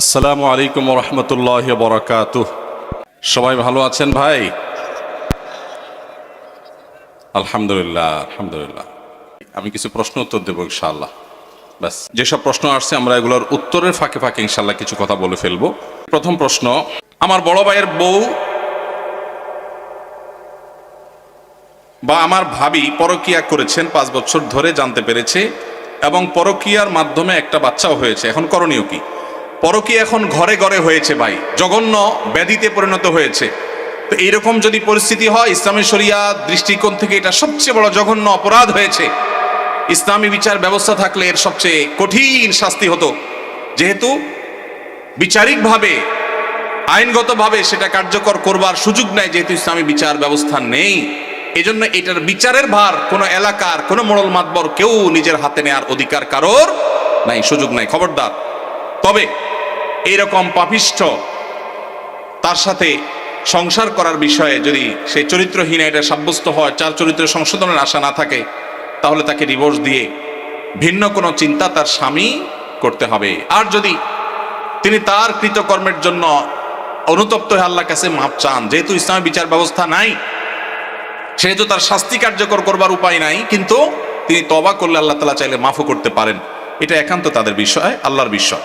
আসসালামু আলাইকুম রহমতুল্লাহ বরকাত। সবাই ভালো আছেন ভাই? আলহামদুলিল্লাহ আলহামদুলিল্লাহ। আমি কিছু প্রশ্ন উত্তর দেবো ইনশাআল্লাহ। ব্যাস, যেসব প্রশ্ন আসছে, আমরা এগুলোর উত্তরের ফাঁকে ফাঁকে ইনশাল্লাহ কিছু কথা বলে ফেলব। প্রথম প্রশ্ন, আমার বড় ভাইয়ের বউ বা আমার ভাবি পরকিয়া করেছেন পাঁচ বছর ধরে জানতে পেরেছে এবং পরকিয়ার মাধ্যমে একটা বাচ্চাও হয়েছে। এখন করণীয় কি? পরকিয়া এখন ঘরে ঘরে হয়েছে ভাই। জঘন্য ব্যাধিতে পরিণত হয়েছে। তো এইরকম যদি পরিস্থিতি হয়, ইসলামী শরিয়া দৃষ্টিকোণ থেকে এটা সবচেয়ে বড় জঘন্য অপরাধ হয়েছে। ইসলামী বিচার ব্যবস্থা থাকলে এর সবচেয়ে কঠিন শাস্তি হতো। যেহেতু বিচারিকভাবে, আইনগতভাবে সেটা কার্যকর করবার সুযোগ নেই, যেহেতু ইসলামী বিচার ব্যবস্থা নেই। এজন্য এটার বিচারের ভার কোনো এলাকার, কোনো মোড়ল মাতবর কেউ নিজের হাতে নেওয়ার অধিকার কারোর নাই, সুযোগ নাই। খবরদার। তবে এইরকম পাপিষ্ঠ তার সাথে সংসার করার বিষয়ে যদি সেই চরিত্রহীন এটা সাব্যস্ত হয়, চার চরিত্র সংশোধনের আশা না থাকে, তাহলে তাকে ডিভোর্স দিয়ে ভিন্ন কোনো চিন্তা তার স্বামী করতে হবে। আর যদি তিনি তার কৃতকর্মের জন্য অনুতপ্ত হয়ে আল্লাহর কাছে মাপ চান, যেহেতু ইসলামী বিচার ব্যবস্থা নাই, সেহেতু তার শাস্তি কার্যকর করবার উপায় নাই, কিন্তু তিনি তবা করলে আল্লাহ তালা চাইলে মাফও করতে পারেন। এটা একান্ত তাদের বিষয়, আল্লাহর বিষয়।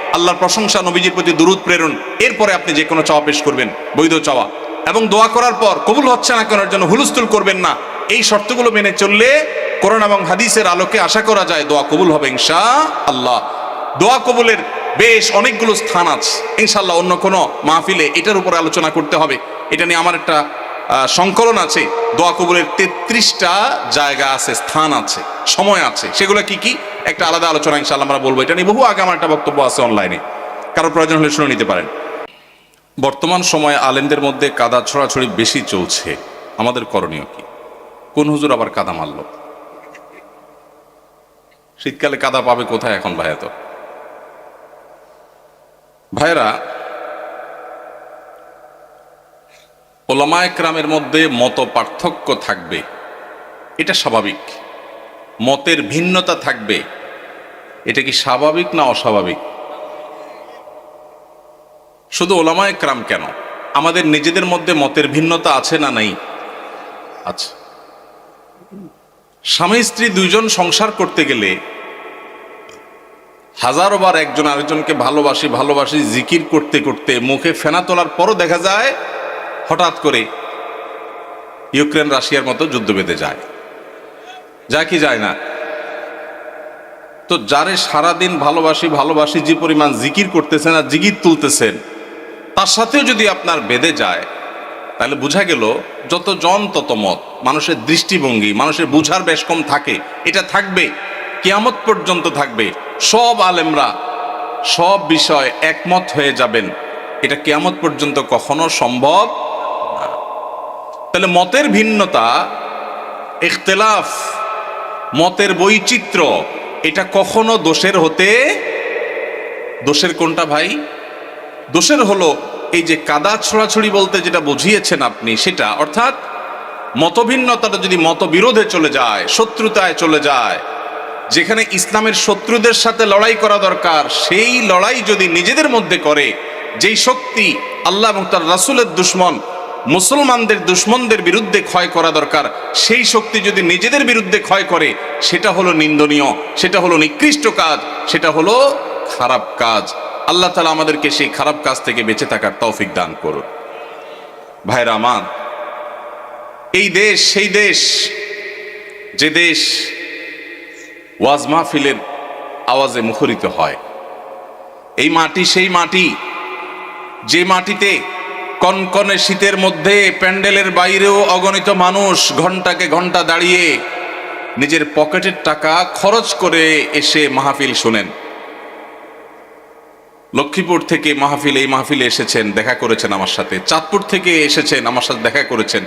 আল্লাহর প্রশংসা নবীজির প্রতি দুরুদ, প্রেরণ। এরপরে আপনি যে কোনো চাওয়া পেশ করবেন, বৈধ চাওয়া। এবং দোয়া করার পর কবুল হচ্ছে না কেনার জন্য হুলস্থুল করবেন না। এই শর্তগুলো মেনে চললে কোরআন এবং হাদিসের আলোকে আশা করা যায় দোয়া কবুল হবে ইনশা আল্লাহ দোয়া কবুলের বেশ অনেকগুলো স্থান আছে। ইনশাল্লাহ অন্য কোনো মাহফিলে এটার উপরে আলোচনা করতে হবে। এটা নিয়ে আমার একটা সংকলন আছে। দোয়া কবুলের তেত্রিশটা জায়গা আছে, স্থান আছে, সময় আছে। সেগুলো কি কি? একটা আলাদা আলোচনা ইনশাল্লাহ আমরা বলব। এটা নিয়ে বহু আগে আমার একটা বক্তব্য আছে অনলাইনে। কারোর প্রয়োজন হলে শুনে নিতে পারেন। বর্তমান সময়ে আলেমদের মধ্যে কাদা ছড়াছড়ি বেশি চলছে। আমাদের করণীয় কি? কোন হুজুর আবার কাদা মারল? শীতকালে কাদা পাবে কোথায় এখন ভাইয়া তো? ভাইরা ওলামা একরামের মধ্যে মত পার্থক্য থাকবে। এটা স্বাভাবিক। মতের ভিন্নতা থাকবে। এটা কি স্বাভাবিক না অস্বাভাবিক? শুধু ওলামায় ক্রাম কেন? আমাদের নিজেদের মধ্যে মতের ভিন্নতা আছে না নাই? আচ্ছা। স্বামী স্ত্রী দুইজন সংসার করতে গেলে হাজারো বার একজন আরেকজনকে ভালোবাসি ভালোবাসি, জিকির করতে করতে মুখে ফেনা তোলার পরও দেখা যায়, হঠাৎ করে ইউক্রেন, রাশিয়ার মতো যুদ্ধ বেঁধে যায়। যা কি যায় না। তো যারে সারাদিন ভালোবাসি ভালোবাসি, যে পরিমাণ জিকির করতেছেন আর জিকির তুলতেছেন, তার সাথেও যদি আপনার বেঁধে যায়, তাহলে বোঝা গেল যত জন তত মত। মানুষের দৃষ্টিভঙ্গি, মানুষের বুঝার বেশ কম থাকে। এটা থাকবে, কিয়ামত পর্যন্ত থাকবে। সব আলেমরা সব বিষয় একমত হয়ে যাবেন। এটা কিয়ামত পর্যন্ত কখনো সম্ভব তাহলে মতের ভিন্নতা, ইখতলাফ মতের বৈচিত্র্য, এটা কখনো দোষের হতে, দোষের কোনটা ভাই? দোষের হলো এই যে কাদা ছড়াছড়ি বলতে যেটা বুঝিয়েছেন আপনি, সেটা অর্থাৎ মতভিন্নতাটা যদি মতবিরোধে চলে যায়, শত্রুতায় চলে যায়, যেখানে ইসলামের শত্রুদের সাথে লড়াই করা দরকার, সেই লড়াই যদি নিজেদের মধ্যে করে, যেই শক্তি আল্লাহ এবং তার রাসুলের দুশ্মন মুসলমানদের, দুশ্মনদের বিরুদ্ধে ক্ষয় করা দরকার। সেই শক্তি যদি নিজেদের বিরুদ্ধে ক্ষয় করে, সেটা হলো নিন্দনীয়, সেটা হলো নিকৃষ্ট কাজ, সেটা হলো খারাপ কাজ। আল্লাহ তালা আমাদেরকে সেই খারাপ কাজ থেকে বেঁচে থাকার তৌফিক দান করুন। ভাইরা আমার, এই দেশ, সেই দেশ, যে দেশ ওয়াজ মাহফিলের আওয়াজে মুখরিত হয়। এই মাটি, সেই মাটি, যে মাটিতে কনকনে শীতের মধ্যে প্যান্ডেলের বাইরেও অগণিত মানুষ ঘন্টাকে ঘণ্টা দাঁড়িয়ে নিজের পকেটের টাকা খরচ করে এসে মাহফিল শোনেন। লক্ষ্মীপুর থেকে মাহফিল, এই মাহফিলে এসেছেন, দেখা করেছেন আমার সাথে। চাঁদপুর থেকে এসেছেন, আমার সাথে দেখা করেছেন।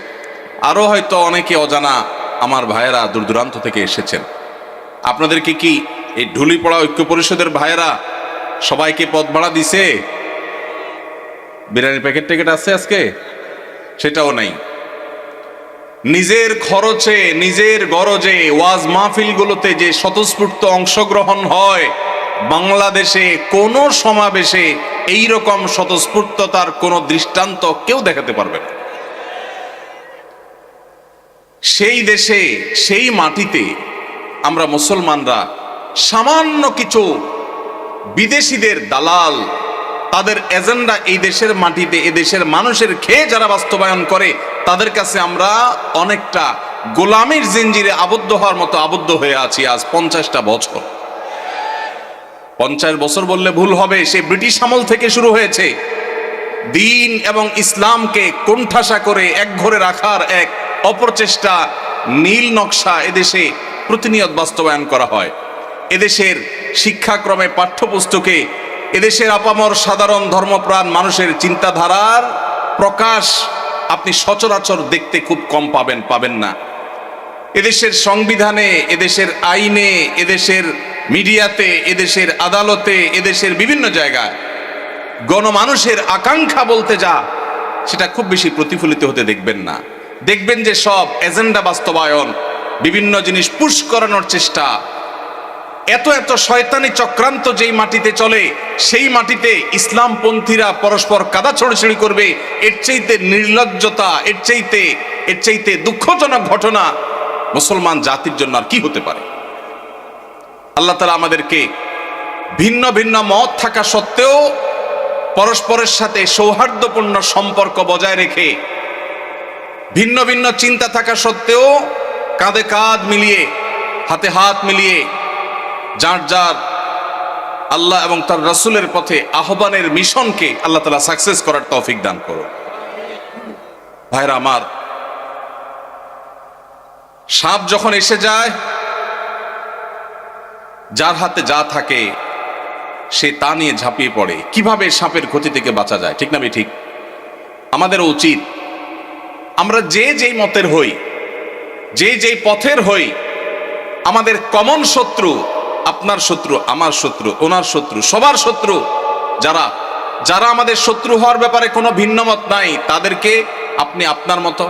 আরও হয়তো অনেকে অজানা আমার ভাইয়েরা দূর দূরান্ত থেকে এসেছেন। আপনাদেরকে কি এই ঢুলি পড়া ঐক্য পরিষদের ভাইয়েরা সবাইকে পদ ভাড়া দিছে? বিরিয়ানির প্যাকেট ট্যাকেট আছে আজকে? সেটাও নাই। নিজের খরচে, নিজের গরজে, ওয়াজ মাহফিলগুলোতে যে স্বতঃস্ফূর্ত অংশগ্রহণ হয়, বাংলাদেশে কোনো সমাবেশে এই রকম স্বতঃস্ফূর্ততার কোনো দৃষ্টান্ত কেউ দেখাতে পারবে না। সেই দেশে, সেই মাটিতে আমরা মুসলমানরা সামান্য কিছু বিদেশিদের দালাল তাদের এজেন্ডা এই দেশের মাটিতে এ দেশের মানুষের খেয়ে যারা বাস্তবায়ন করে, তাদের কাছে আমরা অনেকটা গোলামির জিঞ্জিরে আবদ্ধ হওয়ার মতো আবদ্ধ হয়ে আছি আজ পঞ্চাশটা বছর। পঞ্চাশ বছর বললে ভুল হবে, সে ব্রিটিশ আমল থেকে শুরু হয়েছে। দিন এবং ইসলামকে কোণঠাসা করে এক ঘরে রাখার এক অপরচেষ্টা, নীল নকশা এদেশে প্রতিনিয়ত বাস্তবায়ন করা হয়। এদেশের শিক্ষাক্রমে পাঠ্যপুস্তকে এদেশের আপামর সাধারণ ধর্মপ্রাণ মানুষের চিন্তাধারার প্রকাশ আপনি সচরাচর দেখতে খুব কম পাবেন পাবেন না। এদেশের সংবিধানে, এদেশের আইনে, এদেশের মিডিয়াতে, এদেশের আদালতে, এদেশের বিভিন্ন জায়গায় গণমানুষের আকাঙ্ক্ষা বলতে যা, সেটা খুব বেশি প্রতিফলিত হতে দেখবেন না। দেখবেন যে সব এজেন্ডা বাস্তবায়ন, বিভিন্ন জিনিস পুশ করানোর চেষ্টা এত এত শয়তানি চক্রান্ত যেই মাটিতে চলে, সেই মাটিতে ইসলামপন্থীরা পরস্পর কাদা ছড়াছড়ি করবে। এর চাইতে নির্লজ্জতা, এর চাইতে এর চাইতে দুঃখজনক ঘটনা মুসলমান জাতির জন্য আর কি হতে পারে? আল্লাহ তালা আমাদেরকে ভিন্ন ভিন্ন মত থাকা সত্ত্বেও পরস্পরের সাথে সৌহার্দ্যপূর্ণ সম্পর্ক বজায় রেখে, ভিন্ন ভিন্ন চিন্তা থাকা সত্ত্বেও কাঁধে কাঁধ মিলিয়ে, হাতে হাত মিলিয়ে যার যার আল্লাহ এবং তার রসুলের পথে আহ্বানের মিশনকে আল্লাহ তালা সাকসেস করার তৌফিক দান করো ভাইরা আমার, সাপ যখন এসে যায়, যার হাতে যা থাকে, সে তা নিয়ে ঝাঁপিয়ে পড়ে। কীভাবে সাপের ক্ষতি থেকে বাঁচা যায়, ঠিক না ঠিক? আমাদের উচিত, আমরা যে যেই মতের হই, যে যেই পথের হই, আমাদের কমন শত্রু আপনার শত্রু, আমার শত্রু, ওনার শত্রু, সবার শত্রু। যারা যারা আমাদের শত্রু হওয়ার ব্যাপারে কোনো ভিন্ন মত নাই, তাদেরকে আপনি আপনার মতো,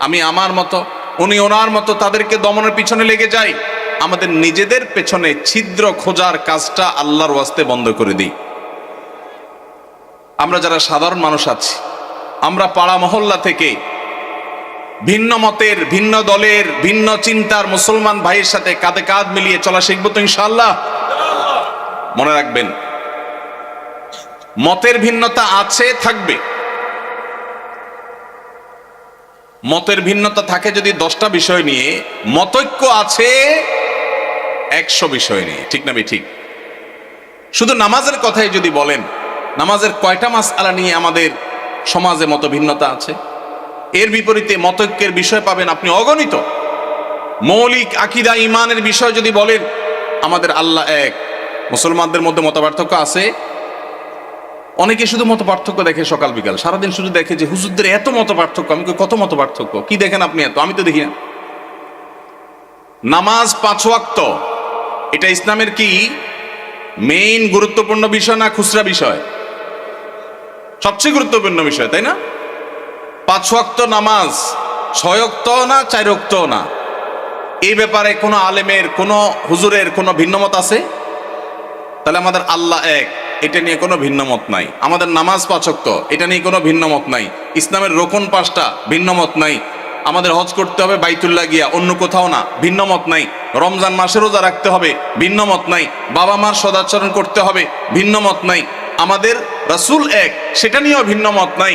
আমি আমার মতো, উনি ওনার মতো, তাদেরকে দমনের পিছনে লেগে যাই। আমাদের নিজেদের পেছনে ছিদ্র খোঁজার কাজটা আল্লাহর ওয়াস্তে বন্ধ করে দিই। আমরা যারা সাধারণ মানুষ আছি, আমরা পাড়া মহল্লা থেকে ভিন্ন মতের, ভিন্ন দলের, ভিন্ন চিন্তার মুসলমান ভাইয়ের সাথে কাঁধে কাঁধ মিলিয়ে চলা শিখব তো ইনশাল্লাহ মনে রাখবেন, মতের ভিন্নতা আছে, থাকবে। মতের ভিন্নতা থাকে যদি দশটা বিষয় নিয়ে, মতৈক্য আছে একশো বিষয় নিয়ে। ঠিক না ঠিক। শুধু নামাজের কথাই যদি বলেন, নামাজের কয়টা মাস আলা নিয়ে আমাদের সমাজে মত ভিন্নতা আছে? এর বিপরীতে মতৈক্যের বিষয় পাবেন আপনি অগণিত। মৌলিক আকিদা ইমানের বিষয় যদি বলেন, আমাদের আল্লাহ এক। মুসলমানদের মধ্যে মত পার্থক্য আছে। অনেকে শুধু মত পার্থক্য দেখে সকাল, বিকাল। সারাদিন শুধু দেখে যে হুজুরদের এত মত পার্থক্য আমি কত মত পার্থক্য কি দেখেন আপনি এত? আমি তো দেখি না। নামাজ পাঁচ ওয়াক্ত। এটা ইসলামের কি? মেইন গুরুত্বপূর্ণ বিষয় না খুচরা বিষয়? সবচেয়ে গুরুত্বপূর্ণ বিষয়, তাই না? পাঁচ ওয়াক্ত নামাজ ছয় ওয়াক্ত না চার ওয়াক্ত না? এই ব্যাপারে কোনো আলেমের, কোনো হুজুরের কোনো ভিন্নমত আছে? তাহলে আমাদের আল্লাহ এক, এটা নিয়ে কোনো ভিন্নমত নাই। আমাদের নামাজ পাচক্ত এটা নিয়ে কোনো ভিন্নমত নাই। ইসলামের রোকন পাঁচটা, ভিন্নমত নাই। আমাদের হজ করতে হবে বাইতুল্লাহ গিয়া, অন্য কোথাও না, ভিন্নমত নাই। রমজান মাসে রোজা রাখতে হবে, ভিন্নমত নাই। বাবা মার সদাচরণ করতে হবে, ভিন্নমত নাই। আমাদের রাসূল এক, সেটা নিয়েও ভিন্নমত নাই।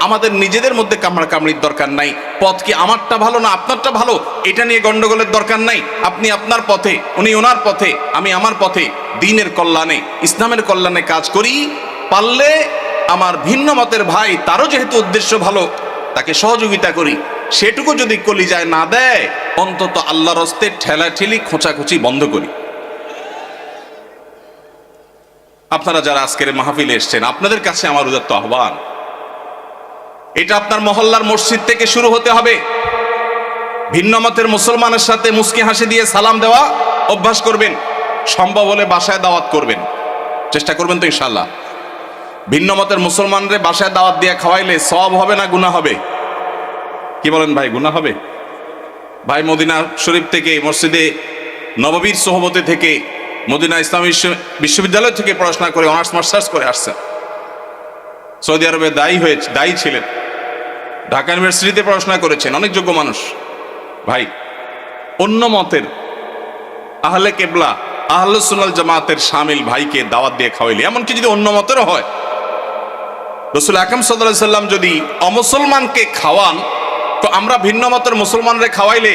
আমাদের নিজেদের মধ্যে কামড়া কামড়ির দরকার নাই। পথ কি আমারটা ভালো না আপনারটা ভালো? এটা নিয়ে গন্ডগোলের দরকার নাই। আপনি আপনার পথে, উনি ওনার পথে, আমি আমার পথে, দিনের কল্যাণে, ইসলামের কল্যাণে কাজ করি। পারলে আমার ভিন্ন মতের ভাই, তারও যেহেতু উদ্দেশ্য ভালো, তাকে সহযোগিতা করি। সেটুকু যদি কলিজায় না দেয়, অন্তত আল্লাহর হস্তে ঠেলাঠেলি, খোঁচাখুচি বন্ধ করি। আপনারা যারা আজকের মাহফিলে এসছেন, আপনাদের কাছে আমার উদাত্ত আহ্বান। এটা আপনার মহল্লার মসজিদ থেকে শুরু হতে হবে। ভিন্ন মতের মুসলমানের সাথে মুস্কি হাসি দিয়ে সালাম দেওয়া অভ্যাস করবেন, সম্ভব হলে বাসায় দাওয়াত করবেন। চেষ্টা করবেন তো ইনশাল্লাহ ভিন্ন মতের মুসলমানরে বাসায় দাওয়াত দিয়ে খাওয়াইলে সব হবে না গুণা হবে? কি বলেন ভাই গুণা হবে? ভাই, মদিনা শরীফ থেকে, মসজিদে, নববীর সোহবতে থেকে, মদিনা ইসলামী বিশ্ব- বিশ্ববিদ্যালয় থেকে পড়াশোনা করে, অনার্স, মাস্টার্স করে আসছেন। সৌদি আরবে দায়ী হয়েছে দায়ী ছিলেন। ঢাকা ইউনিভার্সিটিতে পড়াশোনা করেছেন, অনেক যোগ্য মানুষ। ভাই, অন্য মতের আহলে কেবলা আহলুসুল্লাল জামাতের সামিল ভাইকে দাওয়াত দিয়ে খাওয়াইলি, এমনকি যদি অন্য মতেরও হয়। রসুল আকাম সাল্লাহ সাল্লাম যদি অমুসলমানকে খাওয়ান, তো আমরা ভিন্ন মতের মুসলমানরে খাওয়াইলে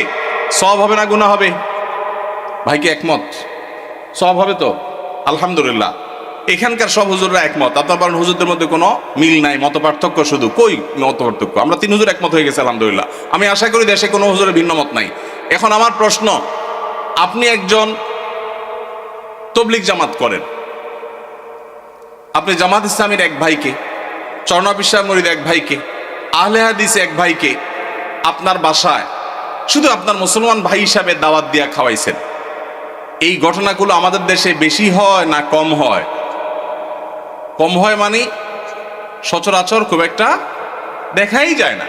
সব হবে না গুণা হবে? ভাইকে একমত? সব হবে তো? আলহামদুলিল্লাহ। এখানকার সব হুজুররা একমত। আপনার বলেন, হুজুরদের মধ্যে কোনো মিল নাই মত পার্থক্য শুধু। কই মত পার্থক্য আমরা তিন হুজুর একমত হয়ে গেছে, আলহামদুলিল্লাহ। আমি আশা করি দেশে কোনো হুজুরের ভিন্ন মত নাই। এখন আমার প্রশ্ন, আপনি একজন তবলিক জামাত করেন। আপনি জামাত ইসলামের এক ভাইকে চরণাবিশা মরিদ এক ভাইকে, আহলে হাদিস এক ভাইকে আপনার বাসায় শুধু আপনার মুসলমান ভাই হিসাবে দাওয়াত দিয়া খাওয়াইছেন। এই ঘটনাগুলো আমাদের দেশে বেশি হয় না কম হয়? কম হয় মানে সচরাচর খুব একটা দেখাই যায় না।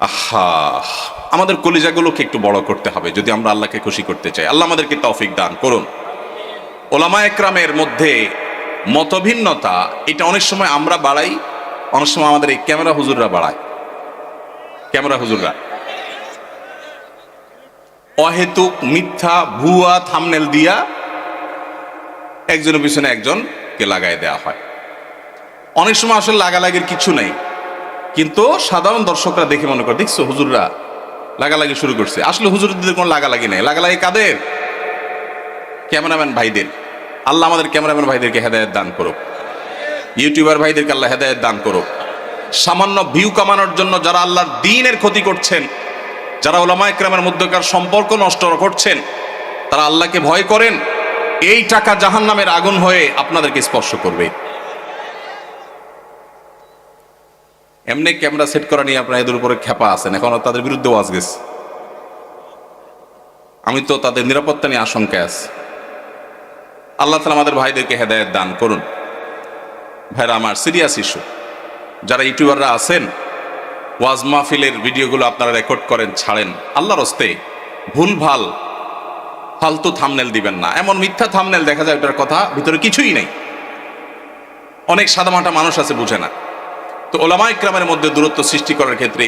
আহা, আমাদের কলিজাগুলোকে একটু বড় করতে হবে যদি আমরা আল্লাহকে খুশি করতে চাই। আল্লাহ আমাদেরকে তৌফিক দান করুন। ওলামা একরামের মধ্যে মতভিন্নতা, এটা অনেক সময় আমরা বাড়াই, অনেক সময় আমাদের এই ক্যামেরা হুজুররা বাড়ায়। ক্যামেরা হুজুররা। অহেতুক মিথ্যা, ভুয়া থামনেল দিয়া একজনের পিছনে একজনকে লাগাই দেওয়া হয়। অনেক সময় আসলে লাগালাগির কিছু নেই। কিন্তু সাধারণ দর্শকরা দেখে মনে করে, দেখছ, হুজুররা লাগালাগি শুরু করছে। আসলে হুজুরদের কোনো লাগালাগি নেই। লাগালাগি কাদের? ক্যামেরাম্যান ভাইদের। আল্লাহ আমাদের ক্যামেরাম্যান ভাইদেরকে হেদায়ত দান করুক। ইউটিউবার ভাইদেরকে আল্লাহ হেদায়ত দান করুক। সামান্য ভিউ কামানোর জন্য যারা আল্লাহর দিনের ক্ষতি করছেন, যারা ওলামা একরামের মধ্যকার সম্পর্ক নষ্ট করছেন, তারা আল্লাহকে ভয় করেন। এই টাকা জাহান নামের আগুন হয়ে আপনাদেরকে স্পর্শ করবে। এমনি ক্যামেরা সেট করা নিয়ে আপনার এদের উপরে খেপা আছেন, এখন তাদের বিরুদ্ধে ওয়াজ গেছে। আমি তো তাদের নিরাপত্তা নিয়ে আশঙ্কায় আছি। আল্লাহ তালা আমাদের ভাইদেরকে হেদায়ত দান করুন। ভাইরা আমার সিরিয়াস ইস্যু। যারা ইউটিউবাররা আছেন, ওয়াজ মাহফিলের ভিডিওগুলো আপনারা রেকর্ড করেন, ছাড়েন, আল্লাহর হস্তে ভুল ভালো ফালতু থামনেল দিবেন না। এমন মিথ্যা থামনেল দেখা যায় ওটার কথা ভিতরে কিছুই নেই। অনেক সাদামাটা মানুষ আছে, বুঝে না। তো ওলামা ইকরামের মধ্যে দূরত্ব সৃষ্টি করার ক্ষেত্রে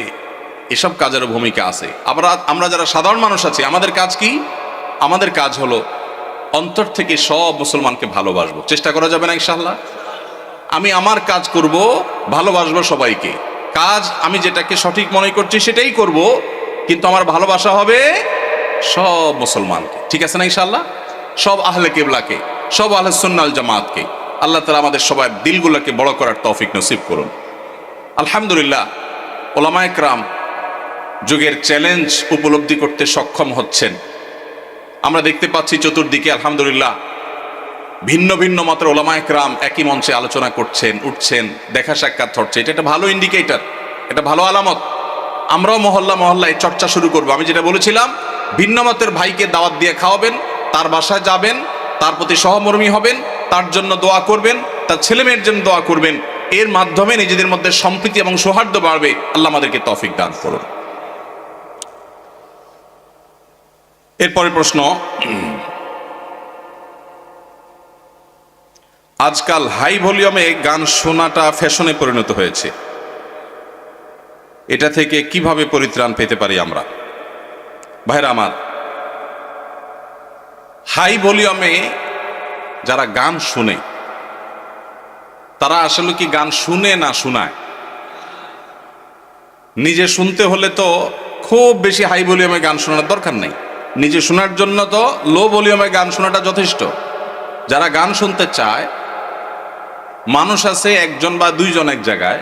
এসব কাজেরও ভূমিকা আছে। আমরা আমরা যারা সাধারণ মানুষ আছি, আমাদের কাজ কি? আমাদের কাজ হলো অন্তর থেকে সব মুসলমানকে ভালোবাসবো। চেষ্টা করা যাবে না ইনশাল্লাহ আমি আমার কাজ করব, ভালোবাসবো সবাইকে। কাজ আমি যেটাকে সঠিক মনে করছি, সেটাই করব, কিন্তু আমার ভালোবাসা হবে সব মুসলমানকে। ঠিক আছে না ইনশাল্লাহ সব আহলে কেবলাকে, সব আহলে সুন্নাল জামাতকে। আল্লাহ তালা আমাদের সবার দিলগুলোকে বড় করার তৌফিক নসিব করুন। আলহামদুলিল্লাহ ওলামায়করাম যুগের চ্যালেঞ্জ উপলব্ধি করতে সক্ষম হচ্ছেন। আমরা দেখতে পাচ্ছি চতুর্দিকে আলহামদুলিল্লাহ ভিন্ন ভিন্ন মাত্র ওলামায়করাম একই মঞ্চে আলোচনা করছেন, উঠছেন, দেখা সাক্ষাৎ হচ্ছে। এটা একটা ভালো ইন্ডিকেটর এটা ভালো আলামত। আমরাও মহল্লা মহল্লায় চর্চা শুরু করব। আমি যেটা বলেছিলাম ভিন্ন মতের ভাইকে দাওয়াত দিয়ে খাওয়াবেন, তার বাসায় যাবেন, তার প্রতি সহমর্মী হবেন, তার জন্য দোয়া করবেন, তার ছেলে মেয়ের জন্য দোয়া করবেন। এর মাধ্যমে নিজেদের মধ্যে সম্প্রীতি এবং সৌহার্দ্য বাড়বে। আল্লাহ আমাদেরকে তফিক দান করুন। এরপরের প্রশ্ন, আজকাল হাই ভলিউমে গান শোনাটা ফ্যাশনে পরিণত হয়েছে। এটা থেকে কীভাবে পরিত্রাণ পেতে পারি আমরা? ভাইরা আমার, হাই ভলিউমে যারা গান শুনে, তারা আসলে কি গান শুনে না শোনায়? নিজে শুনতে হলে তো খুব বেশি হাই ভলিউমে গান শোনার দরকার নেই। নিজে শোনার জন্য তো লো ভলিউমে গান শোনাটা যথেষ্ট। যারা গান শুনতে চায়, মানুষ আছে একজন বা দুইজন এক জায়গায়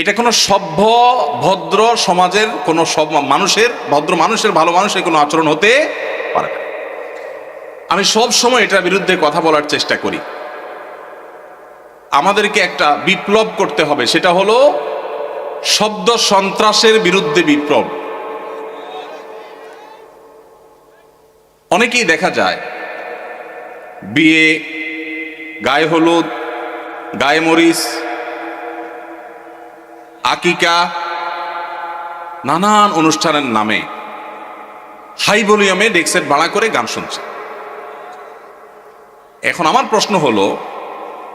এটা কোনো সভ্য, ভদ্র সমাজের, কোনো সব মানুষের, ভদ্র মানুষের, ভালো মানুষের কোনো আচরণ হতে পারে না। আমি সব সময় এটার বিরুদ্ধে কথা বলার চেষ্টা করি। আমাদেরকে একটা বিপ্লব করতে হবে, সেটা হলো শব্দ সন্ত্রাসের বিরুদ্ধে বিপ্লব। অনেকেই দেখা যায়, বিয়ে, গায়ে হলুদ, গায়ে মরিচ আকিকা নানান অনুষ্ঠানের নামে হাই ভলিউমে ডেক্সেট ভাড়া করে গান শুনছে। এখন আমার প্রশ্ন হলো,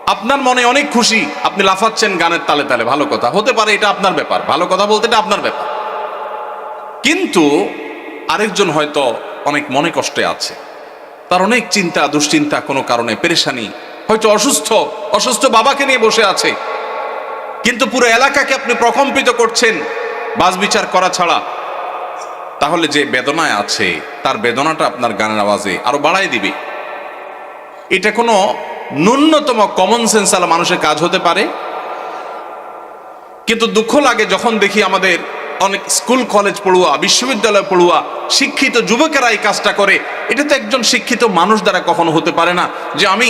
আপনার মনে অনেক খুশি, আপনি লাফাচ্ছেন গানের তালে তালে, ভালো কথা। হতে পারে এটা আপনার ব্যাপার, ভালো কথা বলতে এটা আপনার ব্যাপার। কিন্তু আরেকজন হয়তো অনেক মনে কষ্টে আছে। তার অনেক চিন্তা, দুশ্চিন্তা কোনো কারণে, পেরেশানি, হয়তো অসুস্থ অসুস্থ বাবাকে নিয়ে বসে আছে। কিন্তু পুরো এলাকাকে আপনি প্রকম্পিত করছেন বাস বিচার করা ছাড়া। তাহলে যে বেদনায় আছে, তার বেদনাটা আপনার গানের আওয়াজে আরও বাড়াই দিবে। এটা কোনো ন্যূনতম কমন সেন্স আলা মানুষের কাজ হতে পারে। কিন্তু দুঃখ লাগে যখন দেখি আমাদের অনেক স্কুল, কলেজ পড়ুয়া, বিশ্ববিদ্যালয় পড়ুয়া, শিক্ষিত যুবকেরা এই কাজটা করে। এটা তো একজন শিক্ষিত মানুষ দ্বারা কখনো হতে পারে না যে আমি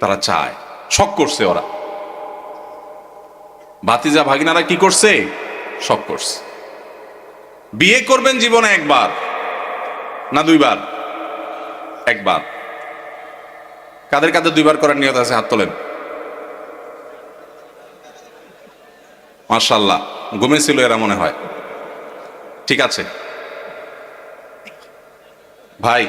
তারা চায়। শখ করছে ওরা। ভাতিজা ভাগিনারা কি করছে? শখ করছে। বিয়ে করবেন জীবনে একবার, না দুইবার? একবার। কাদের কাদের দুইবার করার নিয়ত আছে? হাত তোলেন। মার্শাল্লাহ ঘুমেছিল এরা মনে হয়। ঠিক আছে। ভাই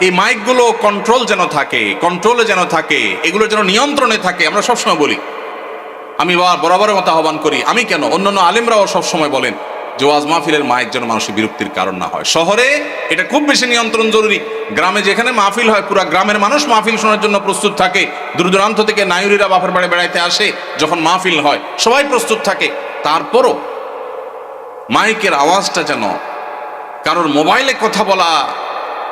এই মাইকগুলো কন্ট্রোল যেন থাকে কন্ট্রোলে যেন থাকে, এগুলো যেন নিয়ন্ত্রণে থাকে, আমরা সবসময় বলি। আমি বা- বরাবরের মতো আহ্বান করি, আমি কেন? অন্যান্য আলেমরাও সবসময় বলেন যে ওয়াজ মাহফিলের মাইক যেন মানুষের বিরক্তির কারণ না হয়। শহরে এটা খুব বেশি নিয়ন্ত্রণ জরুরি। গ্রামে যেখানে মাহফিল হয়, পুরো গ্রামের মানুষ মাহফিল শোনার জন্য প্রস্তুত থাকে। দূর দূরান্ত থেকে নায়ুরিরা বাপের বাড়ি বেড়াইতে আসে যখন মাহফিল হয়, সবাই প্রস্তুত থাকে। তারপরও মাইকের আওয়াজটা যেন কারোর মোবাইলে কথা বলা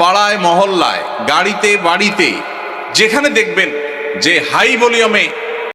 পাড়ায় মহল্লায় গাড়িতে বাড়িতে যেখানে দেখবেন যে হাই ভলিউমে